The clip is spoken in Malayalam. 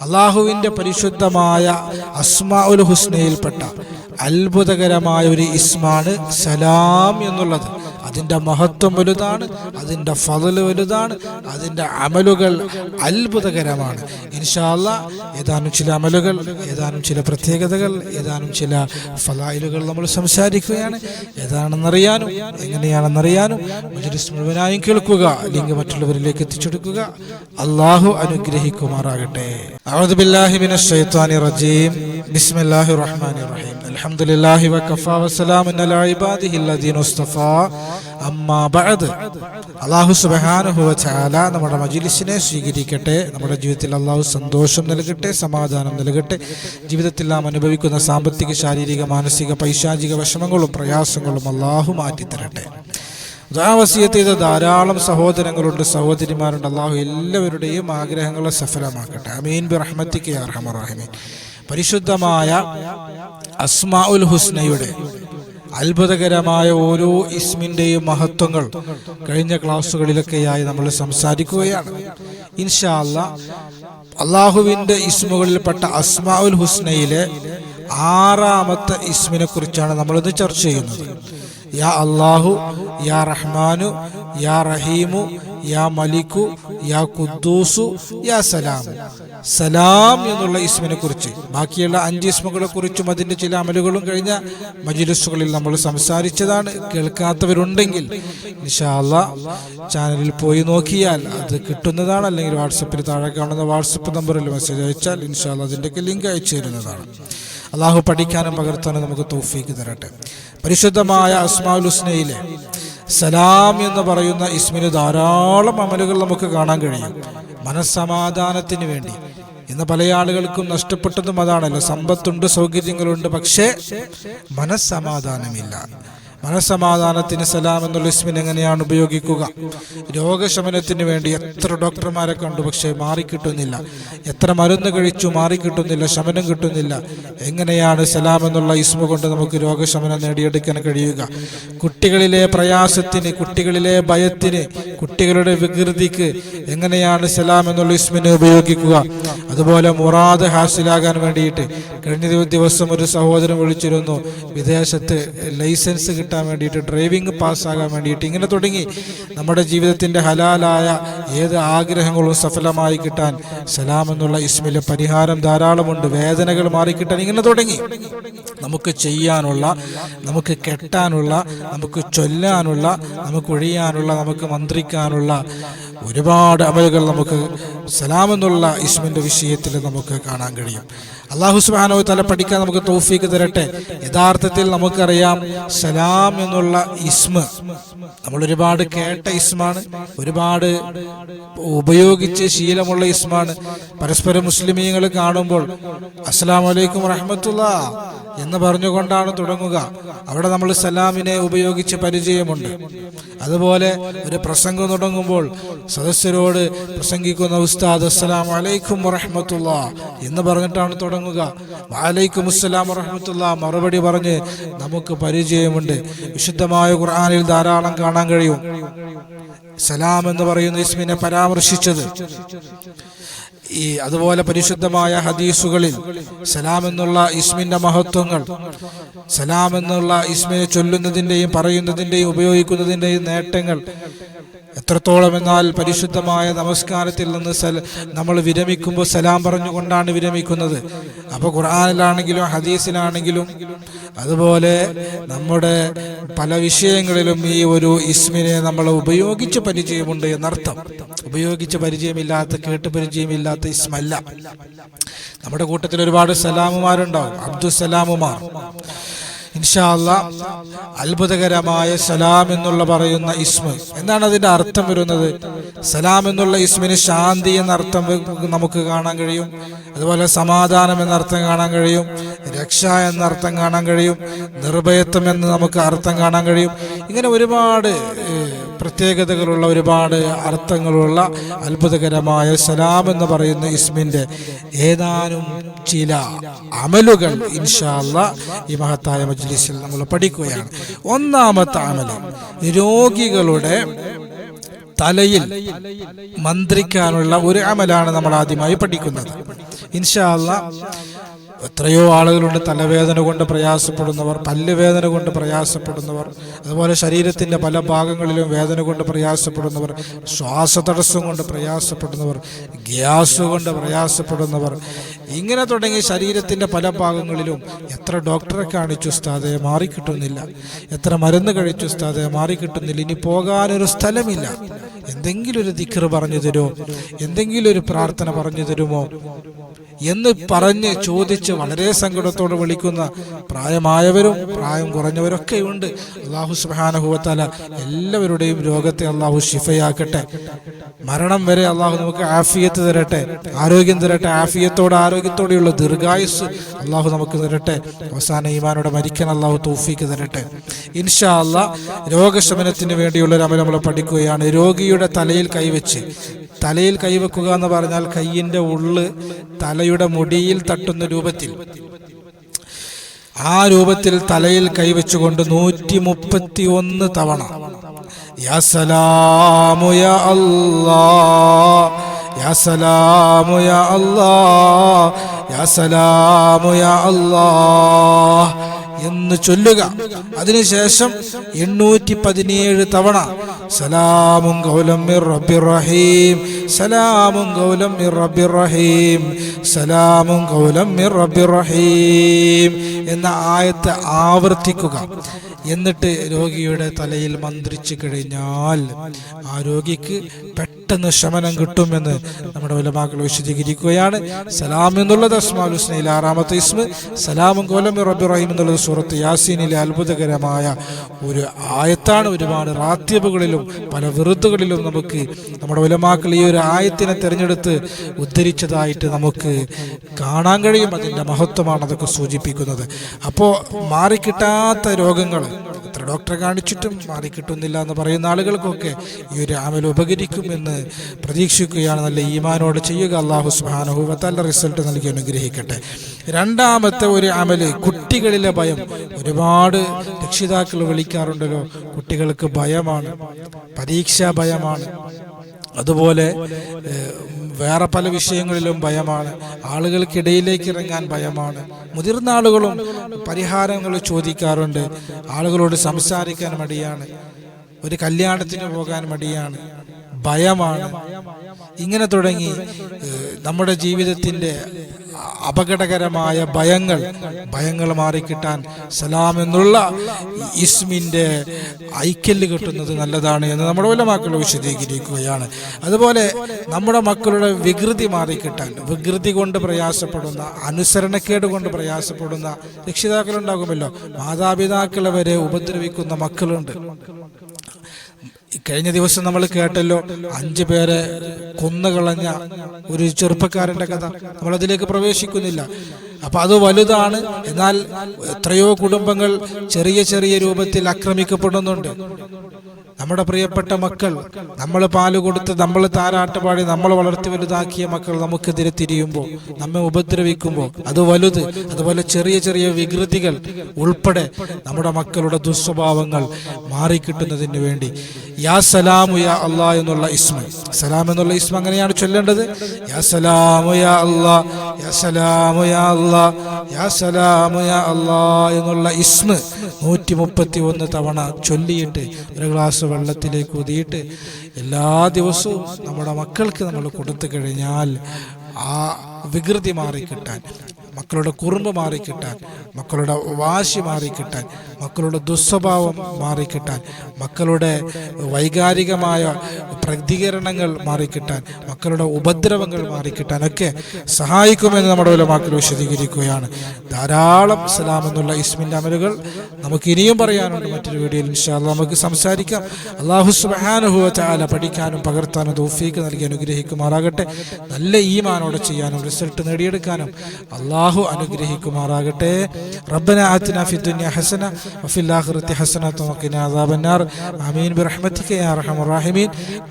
അള്ളാഹുവിന്റെ പരിശുദ്ധമായ അസ്മാ ഉൽ ഹുസ്നയിൽപ്പെട്ട അത്ഭുതകരമായ ഒരു ഇസ്മാണ് സലാം എന്നുള്ളത്. അതിന്റെ മഹത്വം വലുതാണ് അതിന്റെ ഫതൽ വലുതാണ് അതിന്റെ അമലുകൾ അത്ഭുതകരമാണ്. ഇൻഷാല്ല ഏതാനും ചില അമലുകൾ ഏതാനും ചില പ്രത്യേകതകൾ ഏതാനും ചില ഫലായിലുകൾ നമ്മൾ സംസാരിക്കുകയാണ്. ഏതാണെന്നറിയാനും എങ്ങനെയാണെന്നറിയാനും മജുരിസ് മുഴുവനായും കേൾക്കുക അല്ലെങ്കിൽ മറ്റുള്ളവരിലേക്ക് എത്തിച്ചെടുക്കുക. അള്ളാഹു അനുഗ്രഹിക്കുമാറാകട്ടെ. അഹമ്മദ് ബില്ലാഹിബിൻ റജീം. ബിസ്മില്ലാഹി റഹ്മാൻ റഹീം. الحمد لله وكفى وسلام على عباده الذين اصطفى أما بعد അള്ളാഹു സുബഹാനുഹുവ ചാല നമ്മുടെ മജിലിസിനെ സ്വീകരിക്കട്ടെ നമ്മുടെ ജീവിതത്തിൽ അള്ളാഹു സന്തോഷം നൽകട്ടെ സമാധാനം നൽകട്ടെ ജീവിതത്തിൽ നാം അനുഭവിക്കുന്ന സാമ്പത്തിക ശാരീരിക മാനസിക പൈശാചിക വിഷമങ്ങളും പ്രയാസങ്ങളും അള്ളാഹു മാറ്റിത്തരട്ടെ ദുആവസിയത്ത് ചെയ്ത ധാരാളം സഹോദരങ്ങളുണ്ട് സഹോദരിമാരുണ്ട് അള്ളാഹു എല്ലാവരുടെയും ആഗ്രഹങ്ങളെ സഫലമാക്കട്ടെ അമീൻ ബി റഹ്മത്തിക്ക് അർഹമറാഹിമീൻ പരിശുദ്ധമായ അസ്മാ ഉൽ ഹുസ്നയുടെ അത്ഭുതകരമായ ഓരോ ഇസ്മിന്റെയും മഹത്വങ്ങൾ കഴിഞ്ഞ ക്ലാസ്സുകളിലൊക്കെയായി നമ്മൾ സംസാരിക്കുകയാണ്. ഇൻഷാ അല്ലാ അള്ളാഹുവിന്റെ ഇസ്മുകളിൽപ്പെട്ട അസ്മാ ഉൽ ഹുസ്നയിലെ ആറാമത്തെ ഇസ്മിനെ കുറിച്ചാണ് നമ്മളിത് ചർച്ച ചെയ്യുന്നത്. യാ അള്ളാഹു യാ റഹ്മാനു യാ റഹീമു യാ മലിക്കു യാ കുദ്ദൂസു യാ സലാം സലാം എന്നുള്ള ഇസ്മിനെ കുറിച്ച്. ബാക്കിയുള്ള അഞ്ച് ഇസ്മുകളെ കുറിച്ചും അതിന്റെ ചില അമലുകളും കഴിഞ്ഞ മജിലിസുകളിൽ നമ്മൾ സംസാരിച്ചതാണ്. കേൾക്കാത്തവരുണ്ടെങ്കിൽ നിഷാല്ല ചാനലിൽ പോയി നോക്കിയാൽ അത് കിട്ടുന്നതാണ്. അല്ലെങ്കിൽ വാട്സപ്പിൽ താഴെ കാണുന്ന വാട്സപ്പ് നമ്പറിൽ മെസ്സേജ് അയച്ചാൽ ഇൻഷാല്ല അതിന്റെയൊക്കെ ലിങ്ക് അയച്ചു തരുന്നതാണ്. അള്ളാഹു പഠിക്കാനും പകർത്താനും നമുക്ക് തോഫീക്ക് തരട്ടെ. പരിശുദ്ധമായ അസ്മാഉൽ ഹുസ്നയിലെ സലാം എന്ന് പറയുന്ന ഇസ്മിന് ധാരാളം അമലുകൾ നമുക്ക് കാണാൻ കഴിയും. മനസ്സമാധാനത്തിന് വേണ്ടി. ഇന്ന് പല ആളുകൾക്കും നഷ്ടപ്പെട്ടതും അതാണല്ലോ. സമ്പത്തുണ്ട് സൗകര്യങ്ങളുണ്ട് പക്ഷേ മനസ്സമാധാനമില്ല. മനസ്സമാധാനത്തിന് സലാം എന്നുള്ള ഇസ്മിൻ എങ്ങനെയാണ് ഉപയോഗിക്കുക? രോഗശമനത്തിന് വേണ്ടി എത്ര ഡോക്ടർമാരെ കണ്ടു പക്ഷേ മാറിക്കിട്ടുന്നില്ല. എത്ര മരുന്ന് കഴിച്ചു മാറിക്കിട്ടുന്നില്ല ശമനം കിട്ടുന്നില്ല. എങ്ങനെയാണ് സലാം എന്നുള്ള ഇസ്മ കൊണ്ട് നമുക്ക് രോഗശമനം നേടിയെടുക്കാൻ കഴിയുക? കുട്ടികളിലെ പ്രയാസത്തിന് കുട്ടികളിലെ ഭയത്തിന് കുട്ടികളുടെ വികൃതിക്ക് എങ്ങനെയാണ് സലാം എന്നുള്ള ഇസ്മിനെ ഉപയോഗിക്കുക? അതുപോലെ മുറാദ് ഹാസിലാകാൻ വേണ്ടിയിട്ട് കഴിഞ്ഞ ദിവസം ഒരു സഹോദരൻ വിളിച്ചിരുന്നു വിദേശത്ത് ലൈസൻസ് കിട്ടാൻ വേണ്ടിയിട്ട് ഡ്രൈവിംഗ് പാസ്സാകാൻ വേണ്ടിയിട്ട് ഇങ്ങനെ തുടങ്ങി. നമ്മുടെ ജീവിതത്തിന്റെ ഹലാലായ ഏത് ആഗ്രഹങ്ങളും സഫലമായി കിട്ടാൻ സലാം എന്നുള്ള ഇസ്മിലെ പരിഹാരം ധാരാളമുണ്ട്. വേദനകൾ മാറിക്കിട്ടാൻ ഇങ്ങനെ തുടങ്ങി. നമുക്ക് ചെയ്യാനുള്ള നമുക്ക് കെട്ടാനുള്ള നമുക്ക് ചൊല്ലാനുള്ള നമുക്ക് ഒഴിയാനുള്ള നമുക്ക് മന്ത്രിക്കാനുള്ള ഒരുപാട് അമലുകൾ നമുക്ക് സലാം എന്നുള്ള ഇസ്മിന്റെ വിഷയത്തിൽ നമുക്ക് കാണാൻ കഴിയും. അള്ളാഹു സുബാനോ തല പഠിക്കാൻ നമുക്ക് തോഫീക്ക് തരട്ടെ. യഥാർത്ഥത്തിൽ നമുക്കറിയാം സലാം എന്നുള്ള ഇസ്മ നമ്മൾ ഒരുപാട് കേട്ട ഇസ്മാണ് ഒരുപാട് ഉപയോഗിച്ച് ശീലമുള്ള ഇസ്മാണ്. പരസ്പരം മുസ്ലിമീങ്ങൾ കാണുമ്പോൾ അസ്സലാം വലൈക്കും റഹ്മത്തുള്ള എന്ന് പറഞ്ഞുകൊണ്ടാണ് തുടങ്ങുക. അവിടെ നമ്മൾ സലാമിനെ ഉപയോഗിച്ച് പരിചയമുണ്ട്. അതുപോലെ ഒരു പ്രസംഗം തുടങ്ങുമ്പോൾ സദസ്യരോട് പ്രസംഗിക്കുന്ന ഉസ്താദ് അസ്സലാം വലൈക്കും വറഹമത്തുള്ള എന്ന് പറഞ്ഞിട്ടാണ് തുടങ്ങുക. വാലൈക്കും അസ്സലാം വറഹമത്തുള്ള മറുപടി പറഞ്ഞ് നമുക്ക് പരിചയമുണ്ട്. വിശുദ്ധമായ ഖുർആാനിൽ ധാരാളം കാണാൻ കഴിയും. സലാം എന്ന് പറയുന്ന ഇസ്മിനെ പരാമർശിച്ചത്. ഈ അതുപോലെ പരിശുദ്ധമായ ഹദീസുകളിൽ സലാം എന്നുള്ള ഇസ്മിന്റെ മഹത്വങ്ങൾ സലാം എന്നുള്ള ഇസ്മിനെ ചൊല്ലുന്നതിന്റെയും പറയുന്നതിന്റെയും ഉപയോഗിക്കുന്നതിന്റെയും നേട്ടങ്ങൾ എത്രത്തോളം എന്നാൽ പരിശുദ്ധമായ നമസ്കാരത്തിൽ നിന്ന് നമ്മൾ വിരമിക്കുമ്പോൾ സലാം പറഞ്ഞുകൊണ്ടാണ് വിരമിക്കുന്നത്. അപ്പോൾ ഖുർആാനിലാണെങ്കിലും ഹദീസിലാണെങ്കിലും അതുപോലെ നമ്മുടെ പല വിഷയങ്ങളിലും ഈ ഒരു ഇസ്മിനെ നമ്മൾ ഉപയോഗിച്ച് പരിചയമുണ്ട് എന്നർത്ഥം. ഉപയോഗിച്ച് പരിചയമില്ലാത്ത കേട്ട് പരിചയമില്ലാത്ത ഇസ്മല്ല. നമ്മുടെ കൂട്ടത്തിൽ ഒരുപാട് സലാമുമാരുണ്ടാവും. അബ്ദുസലാമുമാർ ഇൻഷാല്ല അത്ഭുതകരമായ സലാം എന്നുള്ള പറയുന്ന ഇസ്മ. എന്താണ് അതിന്റെ അർത്ഥം വരുന്നത്? സലാം എന്നുള്ള ഇസ്മിന് ശാന്തി എന്ന അർത്ഥം നമുക്ക് കാണാൻ കഴിയും. അതുപോലെ സമാധാനം എന്ന അർത്ഥം കാണാൻ കഴിയും. രക്ഷ എന്ന അർത്ഥം കാണാൻ കഴിയും. നിർഭയത്വം എന്ന് നമുക്ക് അർത്ഥം കാണാൻ കഴിയും. ഇങ്ങനെ ഒരുപാട് പ്രത്യേകതകളുള്ള ഒരുപാട് അർത്ഥങ്ങളുള്ള അത്ഭുതകരമായ സലാം എന്ന് പറയുന്ന ഇസ്മിന്റെ ഏതാനും ചില അമലുകൾ ഇൻഷാല്ല ഈ മഹത്തായ മജ്ലിസിൽ നമ്മൾ പഠിക്കുകയാണ്. ഒന്നാമത്തെ അമൽ രോഗികളുടെ തലയിൽ മന്ത്രിക്കാനുള്ള ഒരു അമലാണ് നമ്മൾ ആദ്യമായി പഠിക്കുന്നത്. ഇൻഷാല്ല എത്രയോ ആളുകളുണ്ട് തലവേദന കൊണ്ട് പ്രയാസപ്പെടുന്നവർ പല്ലുവേദന കൊണ്ട് പ്രയാസപ്പെടുന്നവർ അതുപോലെ ശരീരത്തിന്റെ പല ഭാഗങ്ങളിലും വേദന കൊണ്ട് പ്രയാസപ്പെടുന്നവർ ശ്വാസതടസ്സം കൊണ്ട് പ്രയാസപ്പെടുന്നവർ ഗ്യാസ് കൊണ്ട് പ്രയാസപ്പെടുന്നവർ. ഇങ്ങനെ തുടങ്ങി ശരീരത്തിന്റെ പല ഭാഗങ്ങളിലും എത്ര ഡോക്ടറെ കാണിച്ചു ഉസ്താദെ മാറിക്കിട്ടുന്നില്ല. എത്ര മരുന്ന് കഴിച്ചു ഉസ്താദെ മാറിക്കിട്ടുന്നില്ല. ഇനി പോകാനൊരു സ്ഥലമില്ല. എന്തെങ്കിലും ഒരു ദിക്കർ പറഞ്ഞു തരുമോ? എന്തെങ്കിലും ഒരു പ്രാർത്ഥന പറഞ്ഞു തരുമോ? എന്ന് പറഞ്ഞ് ചോദിച്ച് വളരെ സങ്കടത്തോടെ വിളിക്കുന്ന പ്രായമായവരും പ്രായം കുറഞ്ഞവരൊക്കെ ഉണ്ട് അള്ളാഹു സുബാനഹുവത്തല എല്ലാവരുടെയും രോഗത്തെ അള്ളാഹു ഷിഫയാക്കട്ടെ മരണം വരെ അള്ളാഹു നമുക്ക് ആഫിയത്ത് തരട്ടെ. ആരോഗ്യം തരട്ടെ. ആഫിയത്തോടെ ആരോഗ്യത്തോടെയുള്ള ദീർഘായുസ് അള്ളാഹു നമുക്ക് തരട്ടെ. അവസാന ഈമാനോടെ മരിക്കാൻ അള്ളാഹു തൗഫീക്ക് തരട്ടെ. ഇൻഷാ അല്ല രോഗശമനത്തിന് വേണ്ടിയുള്ള ഒരു അമൽ നമ്മൾ പഠിക്കുകയാണ്. രോഗിയുടെ തലയിൽ കൈവച്ച്. തലയിൽ കൈവെക്കുക എന്ന് പറഞ്ഞാൽ കയ്യിന്റെ ഉള്ള് തലയുടെ മുടിയിൽ തട്ടുന്ന രൂപത്തിൽ. ആ രൂപത്തിൽ തലയിൽ കൈവച്ചുകൊണ്ട് നൂറ്റി മുപ്പത്തി ഒന്ന് തവണ. യാ സലാമു യാ അല്ലാ. യാ سلام يا الله يا سلام يا الله എന്ന് ചൊല്ലുക. അതിനുശേഷം എണ്ണൂറ്റി പതിനേഴ് തവണ സലാമും ഗൗലം മിർ റബ്ബിർ റഹീം സലാമും ഗൗലം മിർ റബ്ബിർ റഹീം സലാമും ഗൗലം മിർ റബ്ബിർ റഹീം എന്ന ആയത്ത് ആവർത്തിക്കുക. എന്നിട്ട് രോഗിയുടെ തലയിൽ മന്ത്രിച്ചു കഴിഞ്ഞാൽ ആ രോഗിക്ക് പെട്ടെന്ന് ശമനം കിട്ടുമെന്ന് നമ്മുടെ ഉലമാക്കൾ വിശദീകരിക്കുകയാണ്. സലാം എന്നുള്ളത് അസ്മാൽ ഹുസ്നയിൽ ആറാമത്തെ ഇസ്മ. സലാമും കോലം റബ്ബുറഹിം റഹീം എന്നുള്ളത് സൂറത്ത് യാസീനിലെ അത്ഭുതകരമായ ഒരു ആയത്താണ്. ഒരുപാട് റാത്യബുകളിലും പല വിറുത്തുകളിലും നമുക്ക് നമ്മുടെ ഉലമാക്കൾ ഈ ഒരു ആയത്തിനെ തിരഞ്ഞെടുത്ത് ഉദ്ധരിച്ചതായിട്ട് നമുക്ക് കാണാൻ കഴിയും. അതിന്റെ മഹത്വമാണ് അതൊക്കെ സൂചിപ്പിക്കുന്നത്. അപ്പോൾ മാറിക്കിട്ടാത്ത രോഗങ്ങൾ എത്ര ഡോക്ടറെ കാണിച്ചിട്ടും മാറിക്കിട്ടുന്നില്ല എന്ന് പറയുന്ന ആളുകൾക്കൊക്കെ ഈ ഒരു അമൽ ഉപകരിക്കുമെന്ന് പ്രതീക്ഷിക്കുകയാണ്. നല്ല ഈമാനോട് ചെയ്യുക അള്ളാഹു സുബാനഹു നല്ല റിസൾട്ട് നൽകി അനുഗ്രഹിക്കട്ടെ. രണ്ടാമത്തെ ഒരു അമൽ കുട്ടികളിലെ ഭയം. ഒരുപാട് രക്ഷിതാക്കൾ വിളിക്കാറുണ്ടല്ലോ കുട്ടികൾക്ക് ഭയമാണ് പരീക്ഷാ ഭയമാണ്. അതുപോലെ വേറെ പല വിഷയങ്ങളിലും ഭയമാണ്. ആളുകൾക്കിടയിലേക്ക് ഇറങ്ങാൻ ഭയമാണ്. മുതിർന്ന ആളുകളും പരിഹാരങ്ങൾ ചോദിക്കാറുണ്ട്. ആളുകളോട് സംസാരിക്കാൻ മടിയാണ്. ഒരു കല്യാണത്തിന് പോകാൻ മടിയാണ്. ഭയമാണ്. ഇങ്ങനെ തുടങ്ങി നമ്മുടെ ജീവിതത്തിന്റെ അപകടകരമായ ഭയങ്ങൾ ഭയങ്ങൾ മാറിക്കിട്ടാൻ സലാം എന്നുള്ള ഇസ്മിന്റെ ഐക്യൽ കിട്ടുന്നത് നല്ലതാണ് എന്ന് നമ്മുടെ വല്ല മക്കൾ വിശദീകരിക്കുകയാണ്. അതുപോലെ നമ്മുടെ മക്കളുടെ വികൃതി മാറിക്കിട്ടാൻ വികൃതി കൊണ്ട് പ്രയാസപ്പെടുന്ന അനുസരണക്കേട് കൊണ്ട് പ്രയാസപ്പെടുന്ന രക്ഷിതാക്കളുണ്ടാകുമല്ലോ. മാതാപിതാക്കളെ വരെ ഉപദ്രവിക്കുന്ന മക്കളുണ്ട്. കഴിഞ്ഞ ദിവസം നമ്മൾ കേട്ടല്ലോ അഞ്ചു പേരെ കൊന്നുകളഞ്ഞ ഒരു ചെറുപ്പക്കാരന്റെ കഥ. നമ്മൾ അതിലേക്ക് പ്രവേശിക്കുന്നില്ല. അപ്പൊ അത് വലുതാണ്. എന്നാൽ എത്രയോ കുടുംബങ്ങൾ ചെറിയ ചെറിയ രൂപത്തിൽ ആക്രമിക്കപ്പെടുന്നുണ്ട്. നമ്മുടെ പ്രിയപ്പെട്ട മക്കൾ നമ്മൾ പാൽ കൊടുത്ത് നമ്മൾ താരാട്ടുപാടി നമ്മൾ വളർത്തി വലുതാക്കിയ മക്കൾ നമുക്കെതിരെ തിരിയുമ്പോൾ നമ്മെ ഉപദ്രവിക്കുമ്പോൾ അത് വലുത് അതുപോലെ ചെറിയ ചെറിയ വികൃതികൾ ഉൾപ്പെടെ നമ്മുടെ മക്കളുടെ ദുസ്വഭാവങ്ങൾ മാറിക്കിട്ടുന്നതിന് വേണ്ടി. യാ സലാമു യാ അള്ളാ എന്നുള്ള ഇസ്മ. സലാം എന്നുള്ള ഇസ്മ അങ്ങനെയാണ് ചൊല്ലേണ്ടത്. യാ സലാമു യാ അള്ളാ യാ സലാമു യാ അള്ളാ യാ സലാമു യാ അള്ളാ എന്നുള്ള ഇസ്മ നൂറ്റി മുപ്പത്തി ഒന്ന് തവണ ചൊല്ലിയിട്ട് ഒരു ഗ്ലാസ് വെള്ളത്തിലേക്ക് ഊതിയിട്ട് എല്ലാ ദിവസവും നമ്മുടെ മക്കൾക്ക് നമ്മൾ കൊടുത്തു കഴിഞ്ഞാൽ ആ വികൃതി മാറിക്കിട്ടാൻ മക്കളുടെ കുറുമ്പ് മാറിക്കിട്ടാൻ മക്കളുടെ വാശി മാറിക്കിട്ടാൻ മക്കളുടെ ദുസ്വഭാവം മാറിക്കിട്ടാൻ മക്കളുടെ വൈകാരികമായ പ്രതികരണങ്ങൾ മാറിക്കിട്ടാൻ മക്കളുടെ ഉപദ്രവങ്ങൾ മാറിക്കിട്ടാനൊക്കെ സഹായിക്കുമെന്ന് നമ്മുടെ ഉലമാക്കൾ വിശദീകരിക്കുകയാണ്. ധാരാളം സലാം എന്നുള്ള ഇസ്മിന്റെ അമലുകൾ നമുക്ക് ഇനിയും പറയാനുണ്ട്. മറ്റൊരു വീഡിയോയിൽ ഇൻഷാല്ല നമുക്ക് സംസാരിക്കാം. അള്ളാഹു സുബാനുഹുവ ചാല പഠിക്കാനും പകർത്താനും തോഫീക്ക് നൽകി അനുഗ്രഹിക്കുമാറാകട്ടെ. നല്ല ഈമാനോടെ ചെയ്യാനും റിസൾട്ട് നേടിയെടുക്കാനും അള്ളാഹു അനുഗ്രഹിക്കുമാറാകട്ടെ. റബ്ബന ആത്തിന ഫി ഹസന വഫിൽ ആഖിറതി ഹസന വഖിന അദാബന്നാർ. ആമീൻ. ബിറഹ്മതിക യാ അർഹമർ റഹീമീൻ.